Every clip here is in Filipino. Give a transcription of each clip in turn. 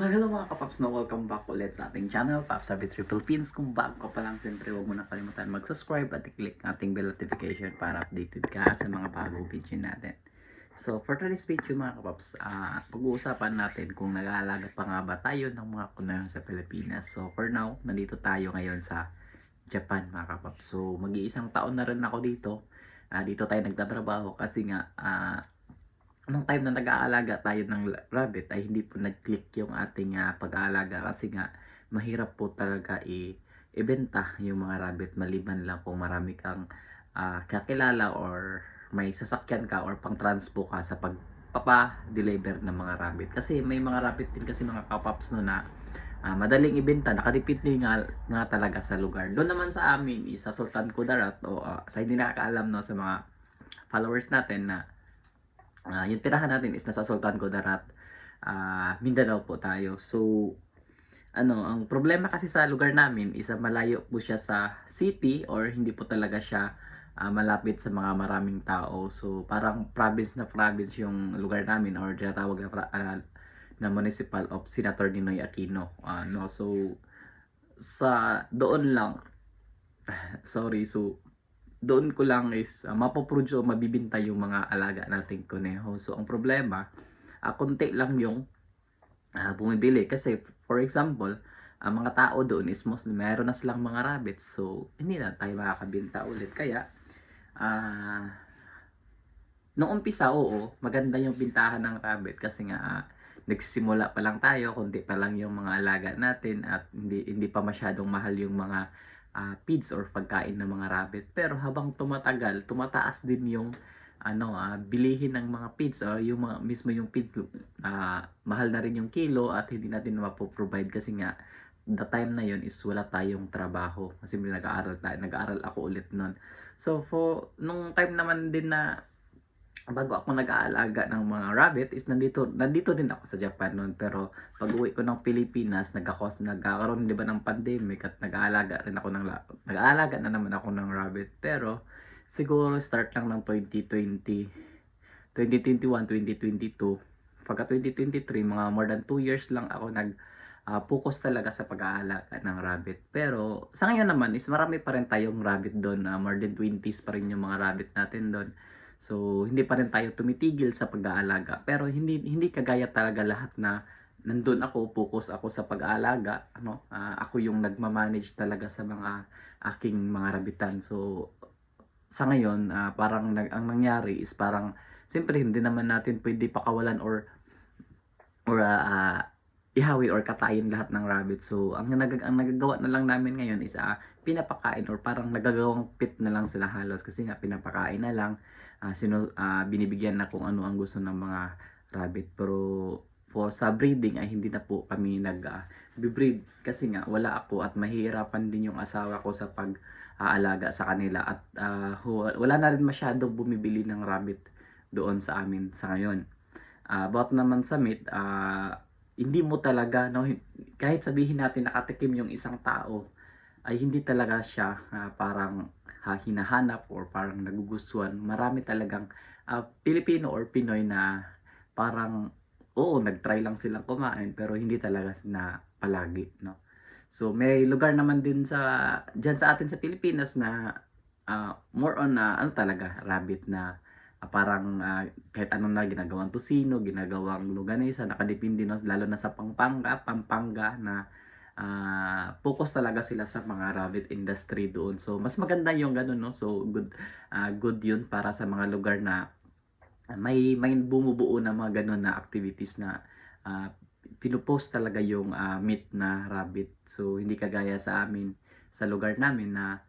So hello mga kapaps, no? welcome back ulit sa ating channel, Paps Sabi Triple Pins. Kung bago ka pa lang, siyempre huwag mo na kalimutan mag-subscribe at i-click ating bell notification para updated ka sa mga bagong video natin. So for today's video mga kapaps, ah, pag-uusapan natin kung nag-aalaga pa nga ba tayo ng mga kunayan sa Pilipinas. So for now, nandito tayo ngayon sa Japan mga kapaps. So mag-iisang taon na rin ako dito. Ah, dito tayo nagtatrabaho kasi nga ah, nung time na nag-aalaga tayo ng rabbit ay hindi po nag-click yung ating ah, pag-aalaga kasi nga mahirap po talaga i ibenta yung mga rabbit maliban lang kung marami kang ah, kakilala or may sasakyan ka or pang transpo ka sa pagpapa-deliver ng mga rabbit. Kasi may mga rabbit din kasi mga kapaps no na ah, madaling ibenta. Nakadepende nga, nga talaga sa lugar. Doon naman sa amin is sa Sultan Kudarat o ah, sa hindi nakakaalam no sa mga followers natin na Ah, yung tirahan natin is nasa Sultan Kudarat, ah, Mindanao po tayo. So, ano, ang problema kasi sa lugar namin is ah, malayo po siya sa city or hindi po talaga siya ah, malapit sa mga maraming tao. So, parang province na province yung lugar namin or tinatawag na, ah, na municipal of Senator Ninoy Aquino. Ano, so, sa doon lang, sorry, so, doon ko lang is uh, mapoproduce o mabibinta yung mga alaga nating kuneho. So, ang problema, uh, konti lang yung uh, bumibili. Kasi, for example, ang mga tao doon is mostly meron na silang mga rabbits. So, hindi na tayo makakabinta ulit. Kaya, ah noong umpisa, oo, maganda yung bintahan ng rabbit kasi nga ah, nagsisimula pa lang tayo, konti pa lang yung mga alaga natin at hindi hindi pa masyadong mahal yung mga ah, feeds or pagkain ng mga rabbit. Pero habang tumatagal, tumataas din yung ano ah, bilihin ng mga feeds or yung mga mismo yung feed ah, mahal na rin yung kilo at hindi natin mapoprovide kasi nga the time na yon is wala tayong trabaho kasi nag-aaral tayo nag-aaral ako ulit noon so for nung time naman din na bago ako nag-aalaga ng mga rabbit is nandito nandito din ako sa Japan noon. Pero pag uwi ko ng Pilipinas nagkakos nagkakaroon 'di ba ng pandemic at nag-aalaga rin ako ng la- nag-aalaga na naman ako ng rabbit. Pero siguro start lang ng 2020 2021 2022 pagka 2023 mga more than 2 years lang ako nag ah, focus talaga sa pag-aalaga ng rabbit. Pero sa ngayon naman is marami pa rin tayong rabbit doon ah, more than 20s pa rin yung mga rabbit natin doon So, hindi pa rin tayo tumitigil sa pag-aalaga. Pero hindi hindi kagaya talaga lahat na nandun ako, focus ako sa pag-aalaga. Ano? Ah, ako yung nagmamanage talaga sa mga aking mga rabitan. So, sa ngayon, ah, parang nag, ang nangyari is parang, siyempre hindi naman natin pwede pakawalan or or ah, ah, ihawi or katayin lahat ng rabbit. So, ang, nag, ang nagagawa na lang namin ngayon is ah, pinapakain or parang nagagawang pit na lang sila halos kasi nga pinapakain na lang ah, sino, ah, binibigyan na kung ano ang gusto ng mga rabbit. Pero for sa breeding ay hindi na po kami nag ah, breed kasi nga wala ako at mahihirapan din yung asawa ko sa pag aalaga sa kanila at hu- wala na rin masyadong bumibili ng rabbit doon sa amin sa ngayon. Ah, about naman sa meat, ah, hindi mo talaga no kahit sabihin natin nakatikim yung isang tao ay hindi talaga siya ah, parang ha, hinahanap or parang nagugustuhan. Marami talagang ah, Pilipino or Pinoy na parang oo, nagtry lang silang kumain pero hindi talaga na palagi, no. So may lugar naman din sa diyan sa atin sa Pilipinas na ah, more on na ano talaga rabbit na parang ah, kahit anong na ginagawang tusino, ginagawang luganesa, nakadepende no, lalo na sa Pampanga, Pampanga na ah focus talaga sila sa mga rabbit industry doon. So, mas maganda yung ganun, no? So, good, ah, good yun para sa mga lugar na may, may bumubuo na mga ganun na activities na ah, pinupost talaga yung ah, meat na rabbit. So, hindi kagaya sa amin, sa lugar namin na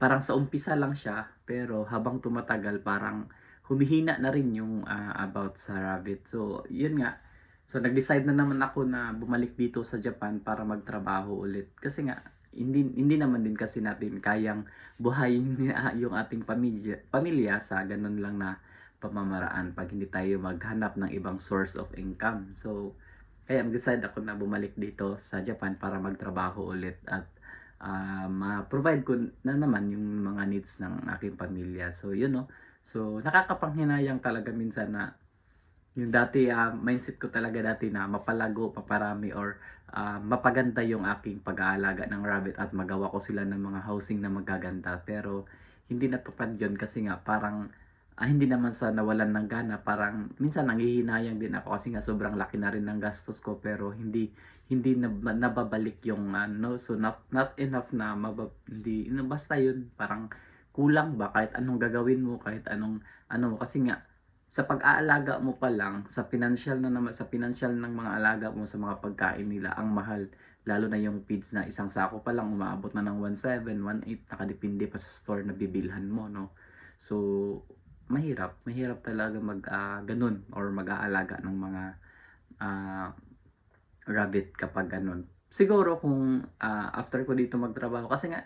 parang sa umpisa lang siya, pero habang tumatagal, parang humihina na rin yung ah, about sa rabbit. So, yun nga, So nag-decide na naman ako na bumalik dito sa Japan para magtrabaho ulit. Kasi nga hindi hindi naman din kasi natin kayang buhayin yung ating pamilya pamilya sa ganun lang na pamamaraan pag hindi tayo maghanap ng ibang source of income. So kaya mag-decide ako na bumalik dito sa Japan para magtrabaho ulit at ah, ma-provide ko na naman yung mga needs ng aking pamilya. So yun no. So nakakapanghinayang talaga minsan na yung dati ah, mindset ko talaga dati na mapalago, paparami or ah, mapaganda yung aking pag-aalaga ng rabbit at magawa ko sila ng mga housing na magaganda. Pero hindi natupad yun kasi nga parang ah, hindi naman sa nawalan ng gana parang minsan nanghihinayang din ako kasi nga sobrang laki na rin ng gastos ko pero hindi hindi na, nababalik yung ano. So not not enough na mabab, hindi basta yun parang kulang ba? Kahit anong gagawin mo kahit anong ano mo. Kasi nga sa pag-aalaga mo pa lang sa financial na naman sa financial ng mga alaga mo sa mga pagkain nila ang mahal. Lalo na yung feeds na isang sako pa lang umaabot na ng 1.7 1.8 nakadepende pa sa store na bibilhan mo no? So mahirap. Mahirap talaga mag ah, ganun or mag-aalaga ng mga ah, rabbit kapag ganun. Siguro kung ah, after ko dito magtrabaho kasi nga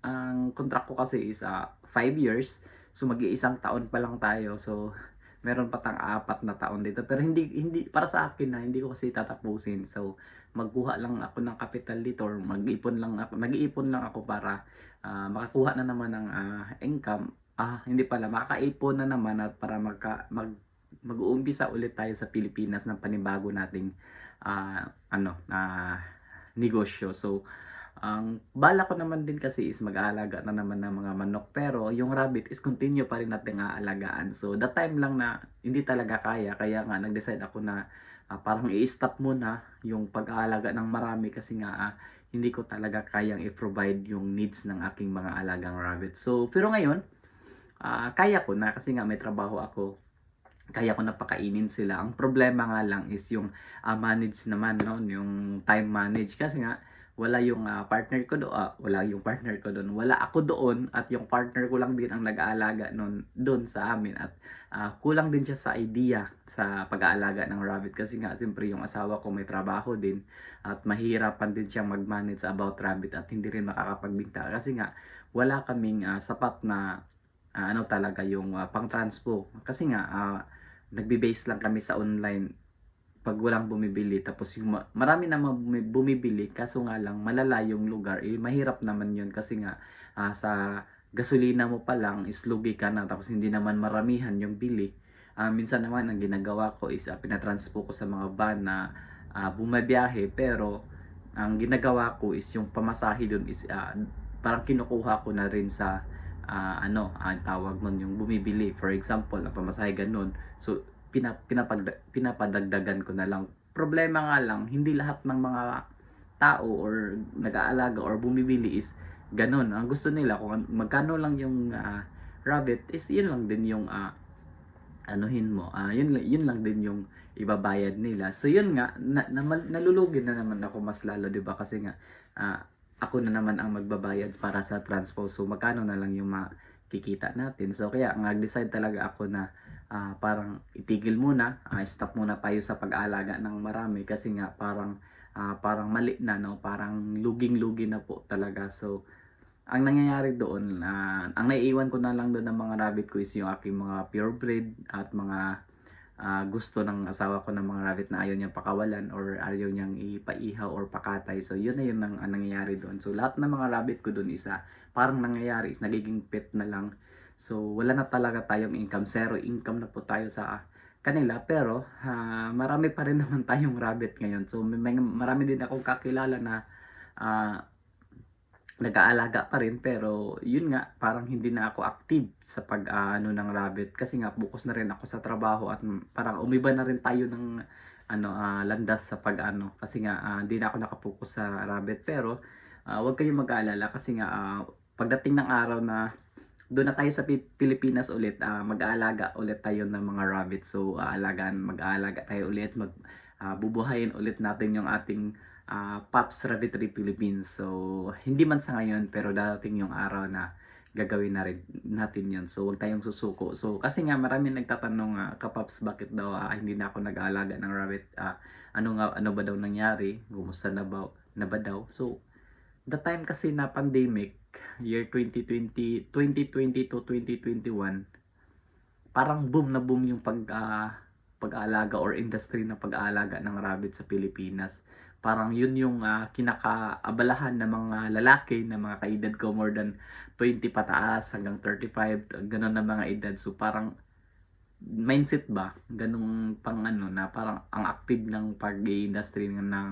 ang contract ko kasi is 5 years. So mag-iisang taon pa lang tayo. So meron pa tang apat na taon dito. Pero hindi hindi para sa akin na hindi ko kasi tatapusin. So magkuha lang ako ng capital dito or mag-ipon lang ako nag-iipon lang ako para ah, makakuha na naman ng ah, income. Ah hindi pala makakaipon na naman at para magka mag mag-uumpisa ulit tayo sa Pilipinas ng panibago nating ah, ano na negosyo. So ang bala ko naman din kasi is mag-aalaga na naman ng mga manok pero yung rabbit is continue pa rin natin aalagaan. So that time lang na hindi talaga kaya kaya nga nag-decide ako na ah, parang i-stop muna yung pag-aalaga ng marami kasi nga ah, hindi ko talaga kayang i-provide yung needs ng aking mga alagang rabbit. So pero ngayon ah, kaya ko na kasi nga may trabaho ako kaya ko napakainin sila. Ang problema nga lang is yung ah, manage naman no, yung time manage kasi nga wala yung ah, partner ko doon, wala yung partner ko doon, wala ako doon at yung partner ko lang din ang nag-aalaga noon doon sa amin at ah, kulang din siya sa idea sa pag-aalaga ng rabbit kasi nga siyempre yung asawa ko may trabaho din at mahirapan din siyang mag-manage about rabbit at hindi rin makakapagbinta. Kasi nga wala kaming ah, sapat na ah, ano talaga yung ah, pang-transpo. Kasi nga ah, nagbe-base lang kami sa online pag walang bumibili tapos yung ma- marami bumi- bumibili kaso nga lang malala yung lugar. Eh mahirap naman yun kasi nga ah, sa gasolina mo pa lang is lugi ka na tapos hindi naman maramihan yung bili. Ah, minsan naman ang ginagawa ko is uh, pinatranspo ko sa mga van na ah, bumabiyahe pero ang ginagawa ko is yung pamasahe dun is ah, parang kinukuha ko na rin sa ah, ano ang tawag nun yung bumibili. For example ang pamasahe ganun. So pinap, pinapagda, pinapadagdagan ko na lang. Problema nga lang, hindi lahat ng mga tao or nag-aalaga or bumibili is ganun. Ang gusto nila kung an- magkano lang yung ah, rabbit is yun lang din yung ah, anuhin mo. Ah, yun, yun lang din yung ibabayad nila. So yun nga, na, na, nalulugi na naman ako mas lalo, 'di ba? Kasi nga ah, ako na naman ang magbabayad para sa transpo. So magkano na lang yung makikita natin. So kaya nag-decide talaga ako na ah, parang itigil muna, ah, stop muna tayo sa pag-aalaga ng marami kasi nga parang ah, parang mali na no, parang luging-lugi na po talaga. So ang nangyayari doon, ah, ang naiiwan ko na lang doon ng mga rabbit ko is yung aking mga purebred at mga ah, gusto ng asawa ko ng mga rabbit na ayaw niyang pakawalan or ayaw niyang ipaihaw or pakatay. So yun na yun ang, ang nangyayari doon. So lahat ng mga rabbit ko doon isa parang nangyayari is nagiging pet na lang So, wala na talaga tayong income. Zero income na po tayo sa kanila. Pero, ah, marami pa rin naman tayong rabbit ngayon. So, may, may- marami din akong kakilala na ah, nag-aalaga pa rin. Pero, yun nga, parang hindi na ako active sa pag ah, ano ng rabbit. Kasi nga, bukas na rin ako sa trabaho at parang umiba na rin tayo ng ano ah, landas sa pag ano kasi nga hindi na ako nakapokus sa rabbit pero ah, huwag kayong mag-aalala kasi nga ah, pagdating ng araw na doon na tayo sa Pi- Pilipinas ulit, ah, mag-aalaga ulit tayo ng mga rabbit. So, aalagaan, mag-aalaga tayo ulit, mag ah, bubuhayin ulit natin yung ating ah, Pops Rabbitry Philippines. So, hindi man sa ngayon, pero darating yung araw na gagawin na rin natin yun. So, huwag tayong susuko. So, kasi nga marami nagtatanong, uh, kapaps, bakit daw ah, hindi na ako nag-aalaga ng rabbit? Ah, ano nga, ano ba daw nangyari? Gumusta na ba, na ba daw? So, the time kasi na pandemic, year 2020, 2020 to 2021, parang boom na boom yung pag ah, pag-aalaga or industry na pag-aalaga ng rabbit sa Pilipinas. Parang yun yung ah, kinakaabalahan ng mga lalaki na mga kaedad ko more than 20 pataas hanggang 35, ganun na mga edad. So parang mindset ba ganung pang ano na parang ang active ng pag-industry ng, ng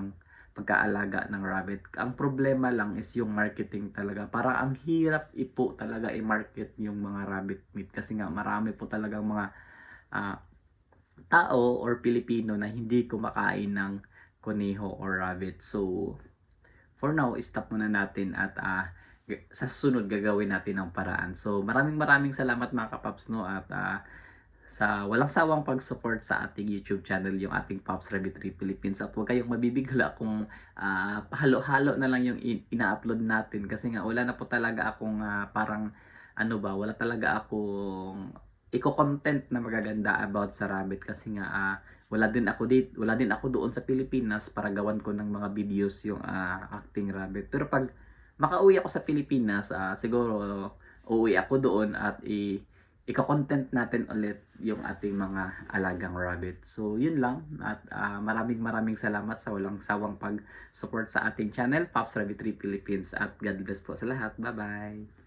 pagkaalaga ng rabbit. Ang problema lang is yung marketing talaga. Parang ang hirap ipo talaga i-market yung mga rabbit meat. Kasi nga marami po talagang mga ah, tao or Pilipino na hindi kumakain ng kuneho or rabbit. So for now stop muna natin at g- sa susunod gagawin natin ang paraan. So maraming maraming salamat mga kapaps no? At ah, sa walang sawang pag-support sa ating YouTube channel, yung ating Pops Rabbitry Philippines. At huwag kayong mabibigla kung ah, pahalo-halo na lang yung in- ina-upload natin. Kasi nga, wala na po talaga akong ah, parang, ano ba, wala talaga akong eco-content na magaganda about sa rabbit. Kasi nga, ah, wala din ako dito, wala din ako doon sa Pilipinas para gawan ko ng mga videos yung ah, acting rabbit. Pero pag makauwi ako sa Pilipinas, ah, siguro uuwi ako doon at i ika-content natin ulit yung ating mga alagang rabbit. So, yun lang. At ah, maraming maraming salamat sa walang sawang pag-support sa ating channel, Pops Rabbitry Philippines. At God bless po sa lahat. Bye-bye!